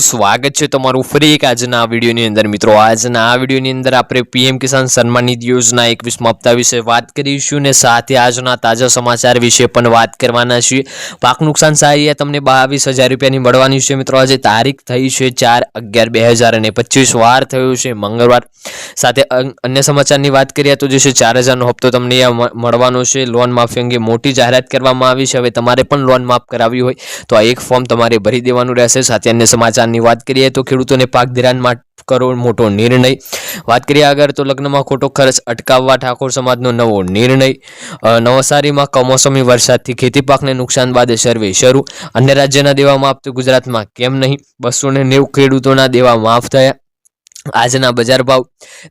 સ્વાગત છે તમારું ફરી એક આજના આ વિડીયોની અંદર. મિત્રો, આજના આ વિડીયોની અંદર આપણે પીએમ કિસાન સન્માન નિધિ યોજના એકવીસમાં હપ્તા વિશે વાત કરીશું ને સાથે આજના તાજા સમાચાર વિશે પણ વાત કરવાના છીએ. પાક નુકસાન સહાય તમને બાવીસ હજાર રૂપિયાની મળવાની છે. મિત્રો, આજે તારીખ થઈ છે ચાર અગિયાર બે હજાર અને પચીસ. વાર થયો છે મંગળવાર. સાથે અન- અન્ય સમાચારની વાત કરીએ તો જે છે ચાર હજારનો હપ્તો તમને મળવાનો છે. લોન માફી અંગે મોટી જાહેરાત કરવામાં આવી છે. હવે તમારે પણ લોન માફ કરાવવી હોય તો આ એક ફોર્મ તમારે ભરી દેવાનું રહેશે. સાથે અન્ય સમાચારની વાત કરીએ તો ખેડૂતોને પાક ધિરાણ માટે કરો મોટો નિર્ણય. વાત કરીએ આગળ તો લગ્નમાં ખોટો ખર્ચ અટકાવવા ઠાકોર સમાજનો નવો નિર્ણય. નવસારીમાં કમોસમી વરસાદથી ખેતી પાકને નુકસાન બાદ સર્વે શરૂ. અન્ય રાજ્યના દેવા માફ તો ગુજરાતમાં કેમ નહીં? બસો નેવું ખેડૂતોના દેવા માફ થયા. આજના બજાર ભાવ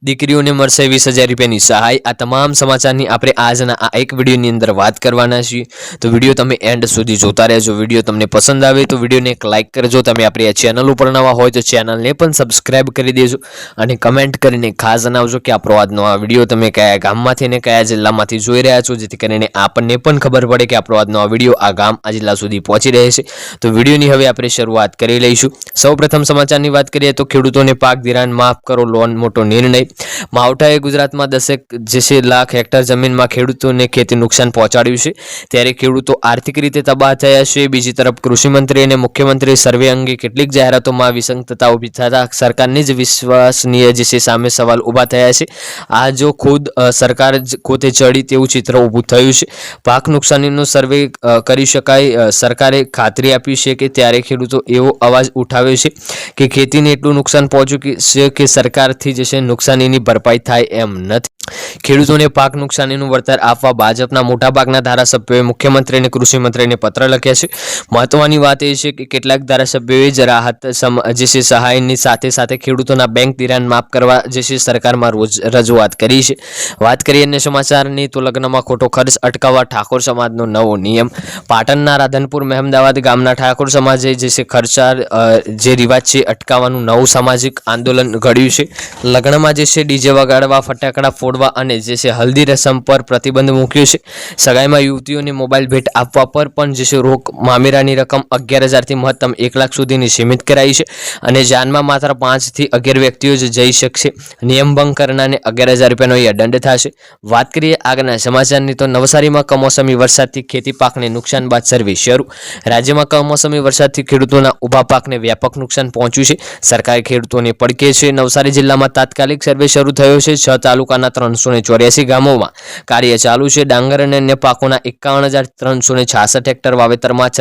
દીકરીઓને મળશે વીસ હજાર રૂપિયાની સહાય. આ તમામ સમાચારની આપણે આજના આ એક વિડીયોની અંદર વાત કરવાના છીએ. તો વીડિયો તમે એન્ડ સુધી જોતા રહેજો. વીડિયો તમને પસંદ આવે તો વિડીયોને એક લાઇક કરજો. તમે આપણી આ ચેનલ ઉપર નવા હોય તો ચેનલને પણ સબસ્ક્રાઇબ કરી દેજો અને કમેન્ટ કરીને ખાસ જણાવજો કે આપણો આજનો આ વીડિયો તમે કયા ગામમાંથી અને કયા જિલ્લામાંથી જોઈ રહ્યા છો, જેથી કરીને આપણને પણ ખબર પડે કે આપણો આજનો આ વીડિયો આ ગામ, આ જિલ્લા સુધી પહોંચી રહે છે. તો વિડીયોની હવે આપણે શરૂઆત કરી લઈશું. સૌપ્રથમ સમાચારની વાત કરીએ તો ખેડૂતોને પાક ધિરાણ માફ કરો, લોન મોટો નિર્ણય. માવઠાએ ગુજરાતમાં દસેક જેસે લાખ હેક્ટર જમીનમાં ખેડૂતોને ખેતી નુકસાન પહોંચાડ્યું છે. ત્યારે ખેડૂતો આર્થિક રીતે તબાહ થયા છે. બીજી તરફ કૃષિમંત્રી અને મુખ્યમંત્રી સર્વે અંગે કેટલીક જાહેરાતોમાં વિસંગતતા ઊભી થતા સરકારની જ વિશ્વસનીય જે સામે સવાલ ઊભા થયા છે. આ જો ખુદ સરકાર પોતે ચડી તેવું ચિત્ર ઊભું થયું છે. પાક નુકસાનીનો સર્વે કરી શકાય. સરકારે ખાતરી આપી છે કે ત્યારે ખેડૂતો એવો અવાજ ઉઠાવ્યો છે કે ખેતીને એટલું નુકસાન પહોંચ્યું છે કે સરકારથી જે છે નુકસાનીની ભરપાઈ થાય એમ નથી. ખેડૂતોને પાક નુકસાનીનું વળતર આપવા ભાજપના મોટાભાગના ધારાસભ્યોએ મુખ્યમંત્રી અને કૃષિમંત્રીને પત્ર લખ્યા છે. મહત્વની વાત એ છે કે કેટલાક ધારાસભ્યોએ જ રાહત જે છે સહાયની સાથે સાથે ખેડૂતોના બેંક ધિરાણ માફ કરવા જે છે સરકારમાં રોજ રજૂઆત કરી છે. વાત કરીએ અન્ય સમાચારની તો લગ્નમાં ખોટો ખર્ચ અટકાવવા ઠાકોર સમાજનો નવો નિયમ. પાટણના રાધનપુર મહેમદાવાદ ગામના ઠાકોર સમાજે જે છે ખર્ચા જે રિવાજ છે અટકાવવાનું નવું સામાજિક આંદોલન ઘડ્યું છે. લગ્નમાં જે છે ડીજે વગાડવા, ફટાકડા ફોડવા અને જે છે, હલ્દી રસમ પર પ્રતિબંધ મૂક્યો છે. સગાઈમાં યુવતીઓને મોબાઈલ ભેટ આપવા પર પણ જે છે, રોક મામેરાની રકમ અગિયાર હજારથી મહત્તમ એક લાખ સુધીની સીમિત કરાઈ છે અને જાનમાં માત્ર પાંચથી અગિયાર વ્યક્તિઓ જ જઈ શકશે. નિયમ ભંગ કરનારને અગિયાર હજાર રૂપિયાનો દંડ થશે. વાત કરીએ આગળના સમાચારની તો નવસારીમાં કમોસમી વરસાદથી ખેતી પાકને નુકસાન બાદ સર્વે શરૂ. રાજ્યમાં કમોસમી વરસાદથી ખેડૂતોના ઊભા પાકને વ્યાપક નુકસાન પહોંચ્યું છે. સરકારે ખેડૂતોને પડકે છે નવસારી જિલ્લામાં તાત્કાલિક સર્વે શરૂ થયો છે. છ તાલુકાના ત્રણસો ને ચોર્યાસી ગામોમાં કાર્ય ચાલુ છે. ડાંગર અને અન્ય પાકોના એકાવન હજાર ત્રણસો ને છાસઠ હેક્ટર વાવેતરમાં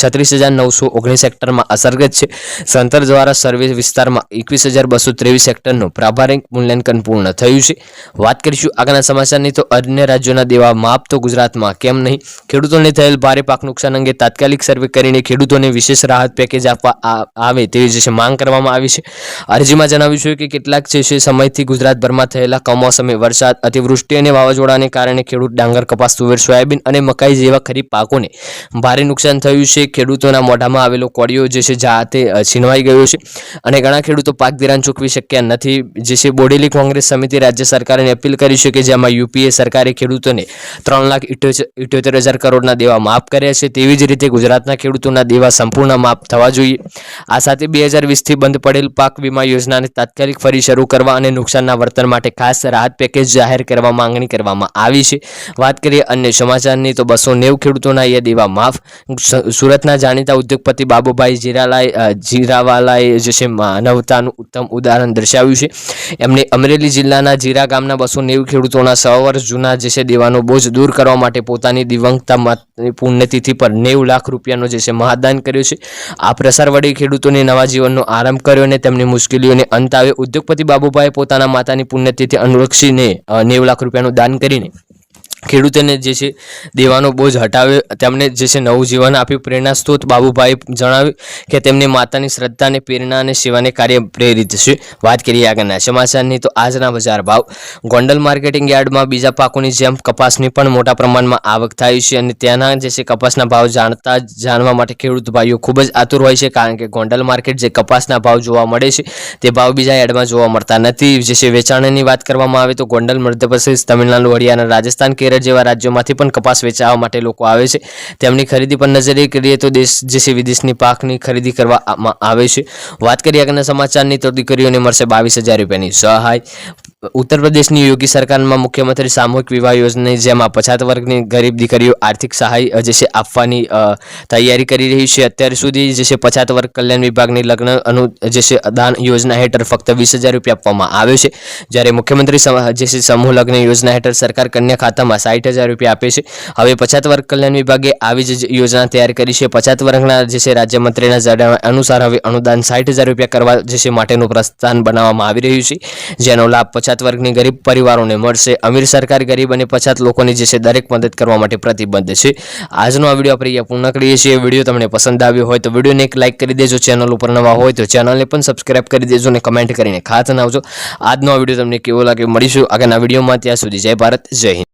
છત્રીસ હજાર નવસો ઓગણીસ હેક્ટરમાં અસરગ્રસ્ત છે. સંતર દ્વારા સર્વે વિસ્તારમાં એકવીસ હજાર બસો ત્રેવીસ હેક્ટરનું પ્રાભારિક મૂલ્યાંકન પૂર્ણ થયું છે. વાત કરીશું આગળના સમાચારની. તો અન્ય રાજ્યોના દેવા માપ તો ગુજરાતમાં કેમ નહીં? ખેડૂતોને થયેલ ભારે પાક નુકસાન અંગે તાત્કાલિક સર્વે કરીને ખેડૂતોને વિશેષ રાહત પેકેજ આપવા આવે તેવી જે માંગ કરવામાં આવી છે. અરજીમાં જણાવ્યું છે કે કેટલાક છે સમયથી ગુજરાતભરમાં થયેલા કમોસમી વરસાદ, અતિવૃષ્ટિ અને વાવાઝોડાને કારણે ખેડૂત ડાંગર, કપાસ, તુવેર, સોયાબીન અને મકાઈ જેવા ખરીફ પાકોને ભારે નુકસાન થયું છે. ખેડૂતોના મોઢામાં આવેલો કોળિયો જે છે જાતે છીનવાઈ ગયો છે અને ઘણા ખેડૂતો પાક ધિરાણ ચૂકવી શક્યા નથી. જે છે બોડેલી કોંગ્રેસ સમિતિ રાજ્ય સરકારને અપીલ કરી છે કે જેમાં યુપીએ સરકારે ખેડૂતોને ત્રણ લાખ ઇઠ્યોતેર હજાર કરોડના દેવા માફ કર્યા છે. તેવી જ રીતે ગુજરાતના ખેડૂતોના દેવા સંપૂર્ણ માફ થવા જોઈએ. આ સાથે બે હજાર વીસથી બંધ પડેલ પાક વીમા યોજનાને તાત્કાલિક ફરી શરૂ કરવા અને નુકસાનના વર્તન માટે ખાસ રાહત પેકેજ જાહેર કરવા માંગણી કરવામાં આવી છે. વાત કરીએ અન્ય સમાચારની, તો બસો નેવું ખેડૂતોના એ દેવા માફ. સુરતના જાણીતા ઉદ્યોગપતિ બાબુભાઈ જીરાલાએ જીરાવાલાએ જે છે માનવતાનું ઉત્તમ ઉદાહરણ દર્શાવ્યું છે. એમને અમરેલી જિલ્લાના જીરા ગામના બસો નેવું ખેડૂતોના સો વર્ષ જૂના જે છે દેવાનો બોજ દૂર કરવા માટે પોતાની દિવંગતા પુણ્યતિથિ પર નેવું લાખ રૂપિયાનો જે છે મહાદાન કર્યો છે. આ પ્રસાર વડે ખેડૂતોને નવા જીવનનો આરંભ કર્યો અને તેમની મુશ્કેલીઓને અંત આવે. ઉદ્યોગપતિ બાબુભાઈ પોતાના માતાની પુણ્યતિથિ અનુલક્ષીને નેવું લાખ રૂપિયાનું દાન કરીને ખેડૂતોને જે છે દેવાનો બોજ હટાવ્યો તેમને જે છે નવું જીવન આપ્યું. પ્રેરણા સ્ત્રોત બાબુભાઈ જણાવ્યું કે તેમની માતાની શ્રદ્ધા અને પ્રેરણા અને સેવાને કાર્ય પ્રેરિત છે. વાત કરીએ આગળના સમાચારની, તો આજના બજાર ભાવ. ગોંડલ માર્કેટિંગ યાર્ડમાં બીજા પાકોની જેમ કપાસની પણ મોટા પ્રમાણમાં આવક થાય છે અને ત્યાંના જે છે કપાસના ભાવ જાણતા જાણવા માટે ખેડૂત ભાઈઓ ખૂબ જ આતુર હોય છે, કારણ કે ગોંડલ માર્કેટ જે કપાસના ભાવ જોવા મળે છે, તે ભાવ બીજા યાર્ડમાં જોવા મળતા નથી. જે છે વેચાણની વાત કરવામાં આવે તો ગોંડલ, મધ્યપ્રદેશ, તમિલનાડુ, હરિયાણા, રાજસ્થાન, કેરળ કેરળ જેવા રાજ્યોમાંથી પણ કપાસ વેચાવા માટે લોકો આવે છે. તેમની ખરીદી પર નજરે કરીએ તો દેશ જેથી વિદેશની પાકની ખરીદી કરવામાં આવે છે. વાત કરીએ આગળના સમાચારની તો દીકરીઓને મળશે બાવીસ હજાર રૂપિયાની સહાય. ઉત્તર પ્રદેશની યોગી સરકારમાં મુખ્યમંત્રી સામૂહિક વિવાહ યોજના જેમાં પછાત વર્ગની ગરીબ દીકરીઓ આર્થિક સહાય જે છે, આપવાની તૈયારી કરી રહી છે. અત્યાર સુધી જે છે, પછાત વર્ગ કલ્યાણ વિભાગની લગ્ન અનુ, જે છે, દાન યોજના હેઠળ ફક્ત વીસ હજાર રૂપિયા આપવામાં આવે છે. જ્યારે મુખ્યમંત્રી જે છે, સમૂહ લગ્ન યોજના હેઠળ સરકાર કન્યા ખાતામાં સાઠ હજાર રૂપિયા આપે છે. હવે પછાત વર્ગ કલ્યાણ વિભાગે આવી જ યોજના તૈયાર કરી છે. પછાત વર્ગના જે છે, રાજ્યમંત્રીના જણાવ્યા અનુસાર હવે અનુદાન સાઠ હજાર રૂપિયા કરવા જે છે, માટેનું પ્રસ્થાન બનાવવામાં આવી રહ્યું છે. જેનો લાભ પછાત વર્ગની ગરીબ પરિવારોને મળશે. અમીર સરકાર ગરીબ અને પછાત લોકોની જે છે દરેક મદદ કરવા માટે પ્રતિબદ્ધ છે. આજનો આ વીડિયો આપણે અહીંયા પૂર્ણ કરીએ છીએ. વીડિયો તમને પસંદ આવ્યો હોય તો વિડીયોને એક લાઇક કરી દેજો. ચેનલ ઉપર નવા હોય તો ચેનલને પણ સબસ્ક્રાઇબ કરી દેજો અને કમેન્ટ કરીને ખાત આવજો આજનો આ વીડિયો તમને કેવો લાગે મળીશું આગળના વિડીયોમાં. ત્યાં સુધી જય ભારત, જય હિન્દ.